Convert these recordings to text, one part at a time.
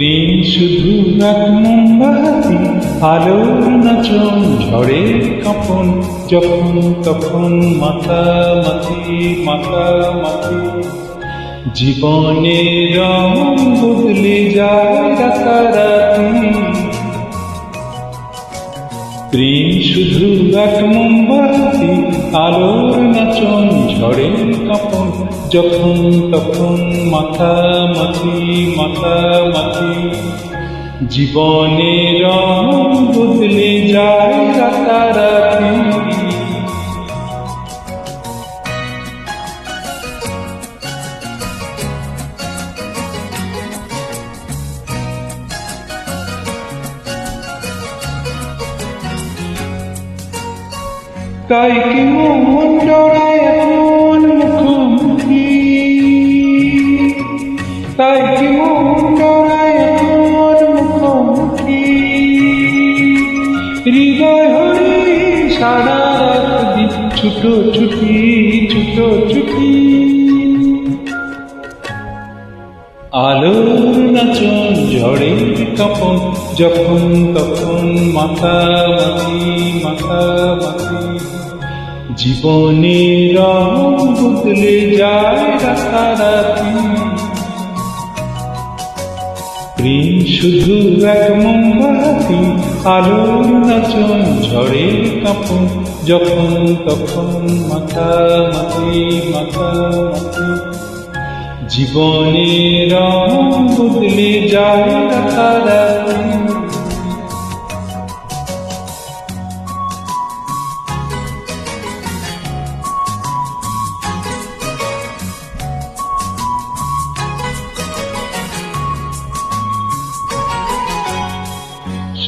প্রেম শুধু এক মোমবাতি, আলোর নাচন ঝড়ে কাঁপন, যখন তখন মাথা মাথি মাথা মাথি জীবনের রং বদলে যায় রাতারাতি। প্রেম শুধু এক মোমবাতি, আলোর নাচন ঝড়ে কাঁপন, যখন তখন মাথা মাথি মাথা মাথি জীবনের রং তাই কি ডরায় এমন মুখোমুখি? তাই কি ডরায় এমন মুখোমুখি? হৃদয় হরি সারা রাত ছুটো ছুটি ছুটো ছুটি। আলোর নাচন ঝড়ের কাপন যখন তখন মাথা মাথি মাথা মাথি জীবনের রং যায় রাতারাতি। প্রেম শুধু এক মোমবাতি, আলোর নাচন ঝড়ের কাপন, যখন তখন মাথা মাথি মাথা মাথি জীবনের রং বদলে যায় রাতারাতি।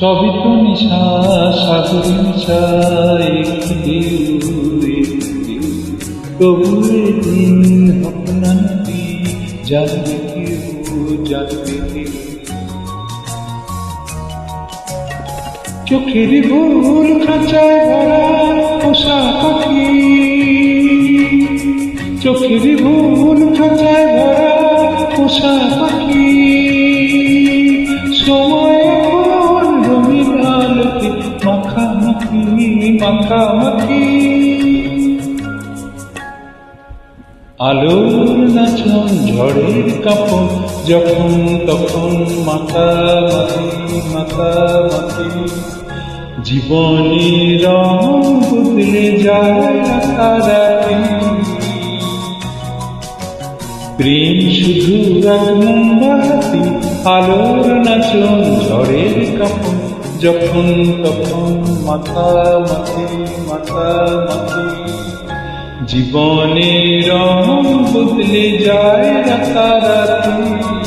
সবই তো নিশা সাগর নিশা একটু দিও একটু দিও তবু দিন নদী জানবে কেউ। জানবে চোখের ভুল খাঁচায় ভরা পোষা পাখি। চোখের ভুল খাঁচায় ভরা পোষা পাখি। সময় মাখামাখি আলোর নাচন ঝড়ের কাপন, যখন তখন মাথা মাথি জীবনের রং বদলে যায় প্রেম শুধু এক মোমবাতি, আলোর নাচন ঝড়ের কাপন। যখন তখন মাথা মাথি মাথা মাথি জীবনের রং বদলে যায় রাতারাতি।